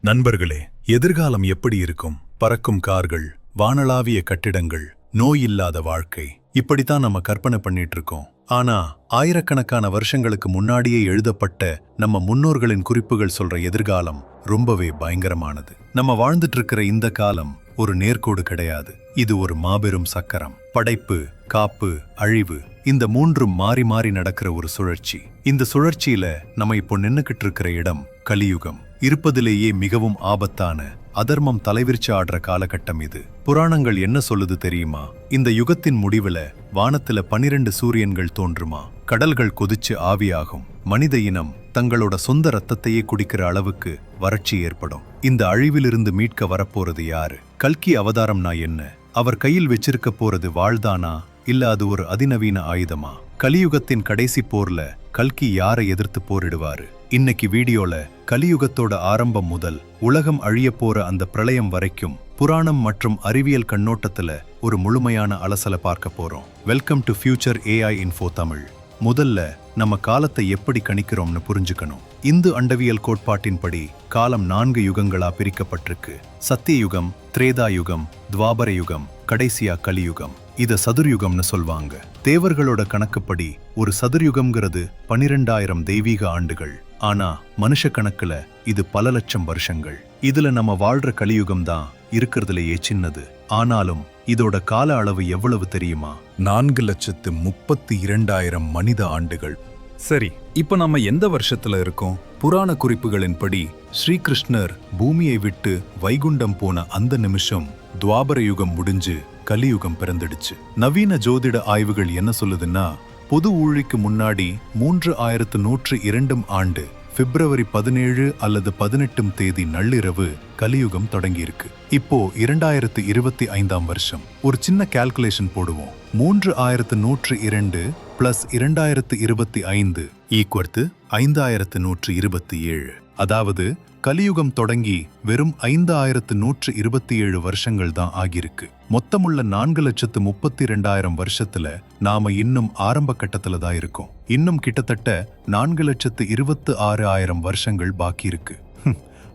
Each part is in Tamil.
நண்பர்களே எதிர்காலம் எப்படி இருக்கும்? பறக்கும் கார்கள் வானளாவிய கட்டிடங்கள் நோய் இல்லாத வாழ்க்கை. இப்படித்தான் நம்ம கற்பனை பண்ணிட்டு இருக்கோம் ஆனா ஆயிரக்கணக்கான வருஷங்களுக்கு முன்னாடியே எழுதப்பட்ட நம்ம முன்னோர்களின் குறிப்புகள் சொல்ற எதிர்காலம் ரொம்பவே பயங்கரமானது. நம்ம வாழ்ந்துட்டு இருக்கிற இந்த காலம் ஒரு நேர்கோடு கிடையாது. இது ஒரு மாபெரும் சக்கரம். படைப்பு காப்பு அழிவு இந்த மூன்றும் மாறி மாறி நடக்கிற ஒரு சுழற்சி. இந்த சுழற்சியில நம்ம இப்போ நின்னுக்கிட்டு இருக்கிற இடம் கலியுகம். இருப்பதிலேயே மிகவும் ஆபத்தான அதர்மம் தலைவிரிச்சு ஆடுற காலகட்டம் இது. புராணங்கள் என்ன சொல்லுது தெரியுமா? இந்த யுகத்தின் முடிவுல வானத்துல பனிரெண்டு சூரியன்கள் தோன்றுமா? கடல்கள் கொதிச்சு ஆவியாகும். மனித இனம் தங்களோட சொந்த ரத்தத்தையே குடிக்கிற அளவுக்கு வறட்சி ஏற்படும். இந்த அழிவிலிருந்து மீட்க வரப்போறது யாரு? கல்கி அவதாரம்னா என்ன? அவர் கையில் வச்சிருக்க போறது வாழ்தானா? இல்ல அது ஒரு அதிநவீன ஆயுதமா? கலியுகத்தின் கடைசி போர்ல கல்கி யாரை எதிர்த்து போரிடுவாரு? இன்னைக்கு வீடியோல கலியுகத்தோட ஆரம்பம் முதல் உலகம் அழியப் போற அந்த பிரளயம் வரைக்கும் புராணம் மற்றும் அறிவியல் கண்ணோட்டத்துல ஒரு முழுமையான அலசலை பார்க்க போறோம். Welcome to future AI info Tamil முதல்ல நம்ம காலத்தை எப்படி கணிக்கிறோம்னு புரிஞ்சுக்கணும். இந்து அண்டவியல் கோட்பாட்டின்படி காலம் நான்கு யுகங்களா பிரிக்கப்பட்டிருக்கு. சத்தியயுகம் திரேதா யுகம் துவாபர யுகம் கடைசியா கலியுகம். இத சதுர்யுகம்னு சொல்வாங்க. தேவர்களோட கணக்குப்படி ஒரு சதுர்யுகம்ங்கிறது பனிரெண்டாயிரம் தெய்வீக ஆண்டுகள். ஆனா மனுஷ கணக்குல இது பல லட்சம் வருஷங்கள். இதுல நம்ம வாழ்ற கலியுகம் தான் இருக்கிறதுலயே சின்னது. ஆனாலும் இதோட கால அளவு எவ்வளவு தெரியுமா? நான்கு லட்சத்து முப்பத்தி இரண்டாயிரம் மனித ஆண்டுகள். சரி இப்ப நம்ம எந்த வருஷத்துல இருக்கோம்? புராண குறிப்புகளின்படி ஸ்ரீகிருஷ்ணர் பூமியை விட்டு வைகுண்டம் போன அந்த நிமிஷம் துவாபர யுகம் முடிஞ்சு கலியுகம் பிறந்துடுச்சு. நவீன ஜோதிட ஆய்வுகள் என்ன சொல்லுதுன்னா பொது ஊழிக்கு முன்னாடி மூன்று ஆயிரத்து நூற்று இரண்டும் ஆண்டு பிப்ரவரி பதினேழு அல்லது பதினெட்டும் தேதி நள்ளிரவு கலியுகம் தொடங்கியிருக்கு. இப்போ இரண்டாயிரத்து இருபத்தி ஐந்தாம் வருஷம். ஒரு சின்ன கால்குலேஷன் போடுவோம். மூன்று ஆயிரத்து நூற்று இரண்டு பிளஸ் இரண்டாயிரத்து இருபத்தி ஐந்து ஈக்குவர்த்து ஐந்தாயிரத்து நூற்று இருபத்தி ஏழு. அதாவது கலியுகம் தொடங்கி வெறும் ஐந்து ஆயிரத்து நூற்று இருபத்தி ஏழு வருஷங்கள் தான் ஆகியிருக்கு. மொத்தமுள்ள நான்கு லட்சத்து முப்பத்தி ரெண்டாயிரம் வருஷத்துல நாம இன்னும் ஆரம்ப கட்டத்துல தான் இருக்கோம். இன்னும் கிட்டத்தட்ட நான்கு லட்சத்து இருபத்து ஆறு ஆயிரம் வருஷங்கள் பாக்கி இருக்கு.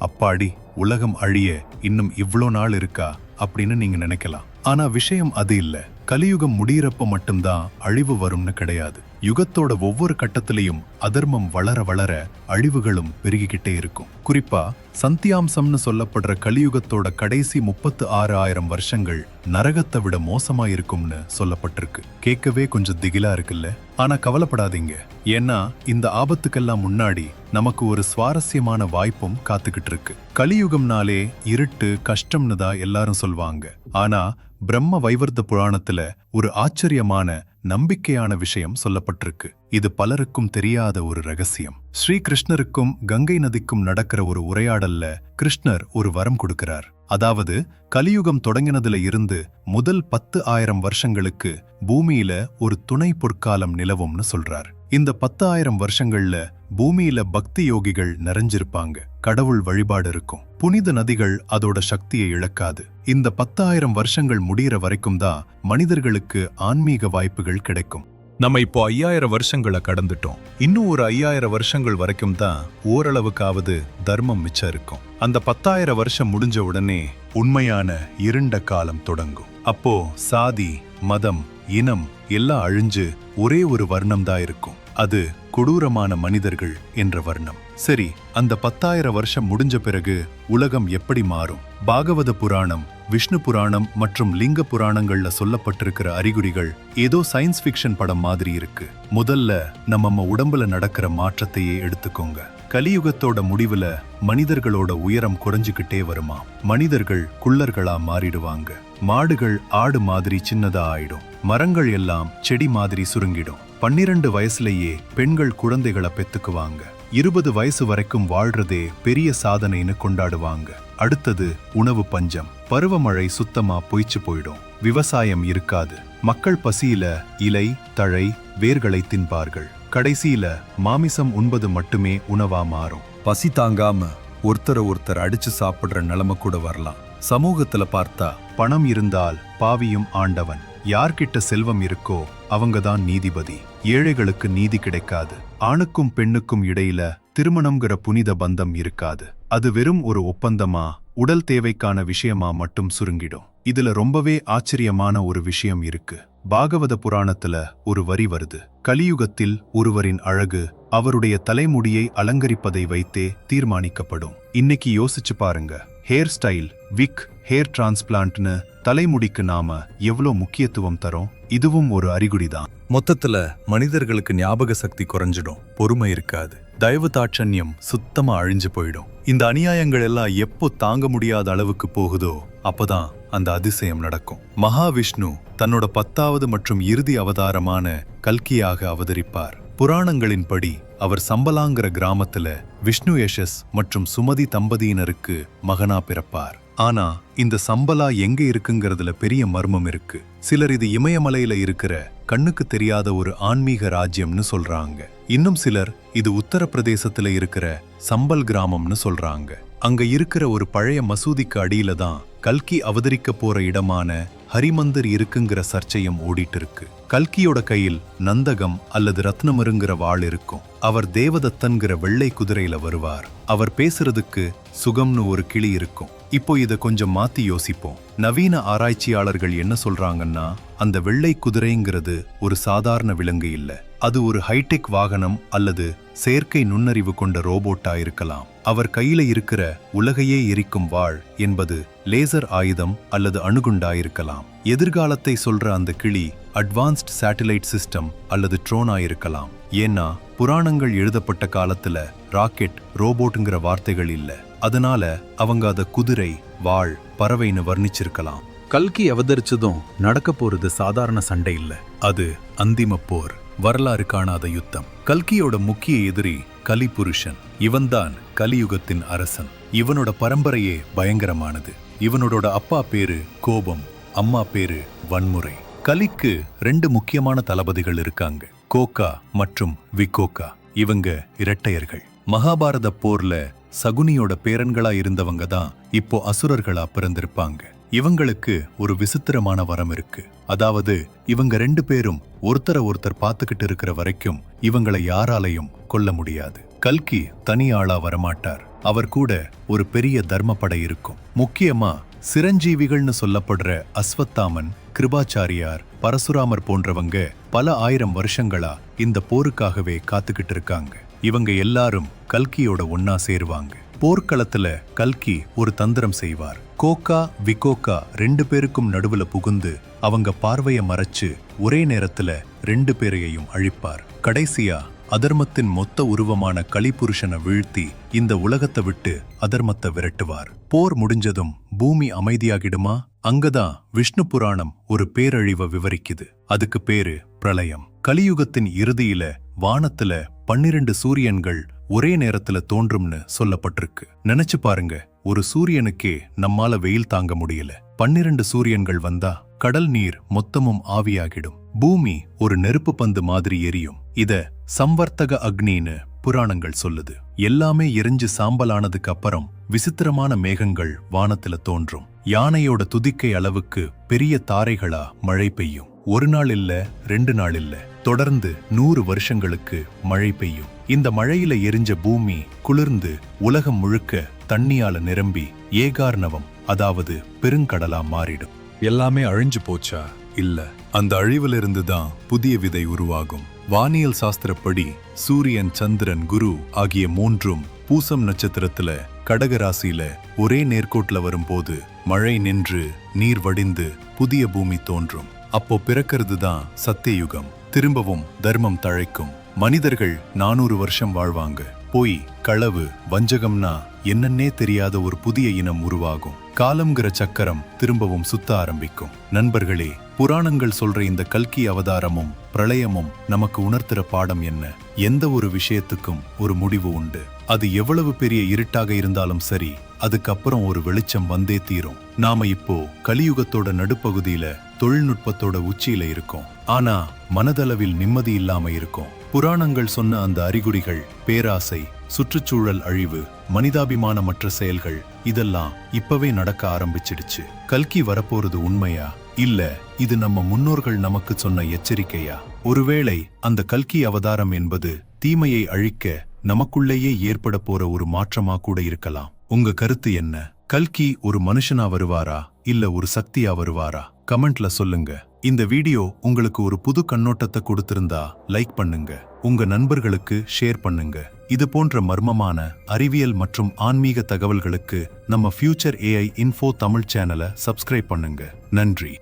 அப்பாடி உலகம் அழிய இன்னும் இவ்ளோ நாள் இருக்கா? அப்படின்னு நீங்க நினைக்கலாம். ஆனா விஷயம் அது இல்ல. கலியுகம் முடியிறப்ப மட்டும்தான் அழிவு வரும்னு கிடையாது. யுகத்தோட ஒவ்வொரு கட்டத்திலையும் அதர்மம் வளர வளர அழிவுகளும் பெருகிக்கிட்டே இருக்கும். குறிப்பா சந்தியாம்சம்னு சொல்லப்படுற கலியுகத்தோட கடைசி முப்பத்து ஆறு ஆயிரம் வருஷங்கள் நரகத்தை விட மோசமா இருக்கும்னு சொல்லப்பட்டிருக்கு. கேட்கவே கொஞ்சம் திகிலா இருக்குல்ல? ஆனா கவலைப்படாதீங்க. ஏன்னா இந்த ஆபத்துக்கெல்லாம் முன்னாடி நமக்கு ஒரு சுவாரஸ்யமான வாய்ப்பும் காத்துக்கிட்டு இருக்கு. கலியுகம்னாலே இருட்டு கஷ்டம்னு தான் எல்லாரும் சொல்வாங்க. ஆனா பிரம்ம வைவர்த்த புராணத்துல ஒரு ஆச்சரியமான நம்பிக்கையான விஷயம் சொல்லப்பட்டிருக்கு. இது பலருக்கும் தெரியாத ஒரு ரகசியம். ஸ்ரீ கிருஷ்ணருக்கும் கங்கை நதிக்கும் நடக்கிற ஒரு உரையாடல்ல கிருஷ்ணர் ஒரு வரம் கொடுக்கிறார். அதாவது கலியுகம் தொடங்கினதுல இருந்து முதல் பத்து ஆயிரம் வருஷங்களுக்கு பூமியில ஒரு துணை பொற்காலம் நிலவும்னு சொல்றார். இந்த பத்தாயிரம் வருஷங்கள்ல பூமியில பக்தி யோகிகள் நிறைஞ்சிருப்பாங்க. கடவுள் வழிபாடு இருக்கும். புனித நதிகள் அதோட சக்தியை இழக்காது. இந்த பத்தாயிரம் வருஷங்கள் முடிகிற வரைக்கும் தான் மனிதர்களுக்கு ஆன்மீக வாய்ப்புகள் கிடைக்கும். நம்ம இப்போ ஐயாயிரம் வருஷங்களை கடந்துட்டோம். இன்னும் ஒரு ஐயாயிரம் வருஷங்கள் வரைக்கும் தான் ஓரளவுக்காவது தர்மம் மிச்சம் இருக்கும். அந்த பத்தாயிரம் வருஷம் முடிஞ்ச உடனே உண்மையான இருண்ட காலம் தொடங்கும். அப்போ சாதி மதம் இனம் எல்லாம் அழிஞ்சு ஒரே ஒரு வர்ணம் தான் இருக்கும். அது கொடூரமான மனிதர்கள் என்ற வர்ணம். சரி அந்த பத்தாயிரம் வருஷம் முடிஞ்ச பிறகு உலகம் எப்படி மாறும்? பாகவத புராணம் விஷ்ணு புராணம் மற்றும் லிங்க புராணங்கள்ல சொல்லப்பட்டிருக்கிற அறிகுறிகள் ஏதோ சயின்ஸ் ஃபிக்ஷன் படம் மாதிரி இருக்கு. முதல்ல நம்ம உடம்புல நடக்கிற மாற்றத்தையே எடுத்துக்கோங்க. கலியுகத்தோட முடிவுல மனிதர்களோட உயரம் குறைஞ்சுக்கிட்டே வருமா? மனிதர்கள் குள்ளர்களா மாறிடுவாங்க. மாடுகள் ஆடு மாதிரி சின்னதா ஆயிடும். மரங்கள் எல்லாம் செடி மாதிரி சுருங்கிடும். பன்னிரண்டு வயசுலயே பெண்கள் குழந்தைகளை பெத்துக்குவாங்க. இருபது வயசு வரைக்கும் வாழ்றதே பெரிய சாதனைன்னு கொண்டாடுவாங்க. அடுத்தது உணவு பஞ்சம். பருவமழை சுத்தமா பொய்ச்சு போயிடும். விவசாயம் இருக்காது. மக்கள் பசியில இலை தழை வேர்களை தின்பார்கள். கடைசியில மாமிசம் உண்பது மட்டுமே உணவா மாறும். பசி தாங்காம ஒருத்தரை ஒருத்தர் அடிச்சு சாப்பிடுற நிலைமை கூட வரலாம். சமூகத்துல பார்த்தா பணம் இருந்தால் பாவியும் ஆண்டவன். யார்கிட்ட செல்வம் இருக்கோ அவங்கதான் நீதிபதி. ஏழைகளுக்கு நீதி கிடைக்காது. ஆணுக்கும் பெண்ணுக்கும் இடையில திருமணம்ங்கிற புனித பந்தம் இருக்காது. அது வெறும் ஒரு ஒப்பந்தமா உடல் தேவைக்கான விஷயமா மட்டும் சுருங்கிடும். இதுல ரொம்பவே ஆச்சரியமான ஒரு விஷயம் இருக்கு. பாகவத புராணத்துல ஒரு வரி வருது. கலியுகத்தில் ஒருவரின் அழகு அவருடைய தலைமுடியை அலங்கரிப்பதை வைத்தே தீர்மானிக்கப்படும். இன்னைக்கு யோசிச்சு பாருங்க. ஹேர் ஸ்டைல் விக் ஹேர் டிரான்ஸ்பிளான்ட்னு தலைமுடிக்கு நாம எவ்வளோ முக்கியத்துவம் தரோம்? இதுவும் ஒரு அறிகுறிதான். மொத்தத்துல மனிதர்களுக்கு ஞாபக சக்தி குறைஞ்சிடும். பொறுமை இருக்காது. தயவு தாட்சண்யம் சுத்தமா அழிஞ்சு போயிடும். இந்த அநியாயங்கள் எல்லாம் எப்போ தாங்க முடியாத அளவுக்கு போகுதோ அப்பதான் அந்த அதிசயம் நடக்கும். மகாவிஷ்ணு தன்னோட பத்தாவது மற்றும் இறுதி அவதாரமான கல்கியாக அவதரிப்பார். புராணங்களின்படி அவர் சம்பலாங்கிற கிராமத்துல விஷ்ணு யஷஸ் மற்றும் சுமதி தம்பதியினருக்கு மகனா பிறப்பார். ஆனா இந்த சம்பலா எங்க இருக்குங்கிறதுல பெரிய மர்மம் இருக்கு. சிலர் இது இமயமலையில இருக்கிற கண்ணுக்கு தெரியாத ஒரு ஆன்மீக ராஜ்யம்னு சொல்றாங்க. இன்னும் சிலர் இது உத்தரப்பிரதேசத்துல இருக்கிற சம்பல் கிராமம்னு சொல்றாங்க. அங்க இருக்கிற ஒரு பழைய மசூதிக்கு அடியில தான் கல்கி அவதரிக்க போற இடமான ஹரிமந்தர் இருக்குங்கிற சர்ச்சையும் ஓடிட்டு இருக்கு. கல்கியோட கையில் நந்தகம் அல்லது ரத்னமருங்கிற வாள் இருக்கும். அவர் தேவதத்தன்கிற வெள்ளை குதிரையில வருவார். அவர் பேசுறதுக்கு சுகம்னு ஒரு கிளி இருக்கும். இப்போ இத கொஞ்சம் மாத்தி யோசிப்போம். நவீன ஆராய்ச்சியாளர்கள் என்ன சொல்றாங்கன்னா அந்த வெள்ளை குதிரைங்கிறது ஒரு சாதாரண விலங்கு இல்ல. அது ஒரு ஹைடெக் வாகனம் அல்லது செயற்கை நுண்ணறிவு கொண்ட ரோபோட்டா இருக்கலாம். அவர் கையில இருக்கிற உலகையே எரிக்கும் வாள் என்பது லேசர் ஆயுதம் அல்லது அணுகுண்டா இருக்கலாம். எதிர்காலத்தை சொல்ற அந்த கிளி அட்வான்ஸ்ட் சேட்டலைட் சிஸ்டம் அல்லது ட்ரோனா இருக்கலாம். ஏன்னா புராணங்கள் எழுதப்பட்ட காலத்துல ராக்கெட் ரோபோட்டுங்கிற வார்த்தைகள் இல்ல. அதனால அவங்க அத குதிரை வாள் பறவைன்னு வர்ணிச்சிருக்கலாம். கல்கி அவதரிச்சதும் நடக்க போறது சாதாரண சண்டை இல்ல. அது அந்திம போர் வரலாறு காணாத யுத்தம். கல்கியோட முக்கிய எதிரி கலிபுருஷன். இவன்தான் கலியுகத்தின் அரசன். இவனோட பரம்பரையே பயங்கரமானது. இவனோட அப்பா பேரு கோபம் அம்மா பேரு வன்முறை. கலிக்கு ரெண்டு முக்கியமான தளபதிகள் இருக்காங்க. கோகா மற்றும் விகோகா இவங்க இரட்டையர்கள். மகாபாரத போர்ல சகுனியோட பேரன்களா இருந்தவங்க தான் இப்போ அசுரர்களா பிறந்திருப்பாங்க. இவங்களுக்கு ஒரு விசித்திரமான வரம் இருக்கு. அதாவது இவங்க ரெண்டு பேரும் ஒருத்தரை ஒருத்தர் பார்த்துக்கிட்டு இருக்கிற வரைக்கும் இவங்களை யாராலையும் கொல்ல முடியாது. கல்கி தனி ஆளா வரமாட்டார். அவர் கூட ஒரு பெரிய தர்மப்படை இருக்கும். முக்கியமா சிரஞ்சீவிகள்னு சொல்லப்படுற அஸ்வத்தாமன் கிருபாச்சாரியார் பரசுராமர் போன்றவங்க பல ஆயிரம் வருஷங்களா இந்த போருக்காகவே காத்துக்கிட்டு இருக்காங்க இவங்க எல்லாரும் கல்கியோட ஒன்னா சேருவாங்க. போர்க்களத்துல கல்கி ஒரு தந்திரம் செய்வார். கோகா விகோகா ரெண்டு பேருக்கும் நடுவுல புகுந்து அவங்க பார்வைய மறைச்சு ஒரே நேரத்துல ரெண்டு பேரையும் அழிப்பார். கடைசியா அதர்மத்தின் மொத்த உருவமான கலிபுருஷனை வீழ்த்தி இந்த உலகத்தை விட்டு அதர்மத்தை விரட்டுவார். போர் முடிஞ்சதும் பூமி அமைதியாகிடுமா? அங்கதான் விஷ்ணு புராணம் ஒரு பேரழிவை விவரிக்குது. அதுக்கு பேரு பிரளயம். கலியுகத்தின் இறுதியில வானத்துல பன்னிரண்டு சூரியன்கள் ஒரே நேரத்துல தோன்றும்னு சொல்லப்பட்டிருக்கு. நினைச்சு பாருங்க ஒரு சூரியனுக்கே நம்மால வெயில் தாங்க முடியல. பன்னிரண்டு சூரியன்கள் வந்தா கடல் நீர் மொத்தமும் ஆவியாகிடும். பூமி ஒரு நெருப்பு பந்து மாதிரி எரியும். இத சம்வர்த்தக அக்னின்னு புராணங்கள் சொல்லுது. எல்லாமே எரிஞ்சு சாம்பலானதுக்கு அப்புறம் விசித்திரமான மேகங்கள் வானத்துல தோன்றும். யானையோட துதிக்கை அளவுக்கு பெரிய தாரைகளா மழை பெய்யும். ஒரு நாள் இல்ல ரெண்டு நாள் இல்ல. தொடர்ந்து நூறு வருஷங்களுக்கு மழை பெய்யும். இந்த மழையில எரிஞ்ச பூமி குளிர்ந்து உலகம் முழுக்க தண்ணியால நிரம்பி ஏகார்ணவம் அதாவது பெருங்கடலா மாறிடும். எல்லாமே அழிஞ்சு போச்சா? இல்ல. அந்த அழிவிலிருந்து தான் புதிய விதை உருவாகும். வானியல் சாஸ்திரப்படி சூரியன் சந்திரன் குரு ஆகிய மூன்றும் பூசம் நட்சத்திரத்துல கடகராசியில ஒரே நேர்கோட்டில் வரும்போது மழை நின்று நீர் வடிந்து புதிய பூமி தோன்றும். அப்போ பிறக்கிறது தான் சத்தியயுகம். திரும்பவும் தர்மம் தழைக்கும். மனிதர்கள் நானூறு வருஷம் வாழ்வாங்க. பொய் களவு வஞ்சகம்னா என்னன்னே தெரியாத ஒரு புதிய இனம் உருவாகும். காலம்ங்கிற சக்கரம் திரும்பவும் சுத்த ஆரம்பிக்கும். நண்பர்களே புராணங்கள் சொல்ற இந்த கல்கி அவதாரமும் பிரளயமும் நமக்கு உணர்த்துற பாடம் என்ன? எந்த ஒரு விஷயத்துக்கும் ஒரு முடிவு உண்டு. அது எவ்வளவு பெரிய இருட்டாக இருந்தாலும் சரி அதுக்கப்புறம் ஒரு வெளிச்சம் வந்தே தீரும். நாம இப்போ கலியுகத்தோட நடுப்பகுதியில தொழில்நுட்பத்தோட உச்சியில இருக்கோம். ஆனா மனதளவில் நிம்மதி இல்லாம இருக்கோம். புராணங்கள் சொன்ன அந்த அறிகுறிகள் பேராசை சுற்றுச்சூழல் அழிவு மனிதாபிமானமற்ற செயல்கள் இதெல்லாம் இப்பவே நடக்க ஆரம்பிச்சிடுச்சு. கல்கி வரப்போறது உண்மையா? இல்ல இது நம்ம முன்னோர்கள் நமக்கு சொன்ன எச்சரிக்கையா? ஒருவேளை அந்த கல்கி அவதாரம் என்பது தீமையை அழிக்க நமக்குள்ளேயே ஏற்பட போற ஒரு மாற்றமா கூட இருக்கலாம். உங்க கருத்து என்ன? கல்கி ஒரு மனுஷனா வருவாரா? இல்ல ஒரு சக்தியா வருவாரா? கமெண்ட்ல சொல்லுங்க. இந்த வீடியோ உங்களுக்கு ஒரு புது கண்ணோட்டத்தை கொடுத்திருந்தா லைக் பண்ணுங்க. உங்க நண்பர்களுக்கு ஷேர் பண்ணுங்க. இது போன்ற மர்மமான அறிவியல் மற்றும் ஆன்மீக தகவல்களுக்கு நம்ம ஃபியூச்சர் ஏஐ இன்ஃபோ தமிழ் சேனலை சப்ஸ்கிரைப் பண்ணுங்க. நன்றி.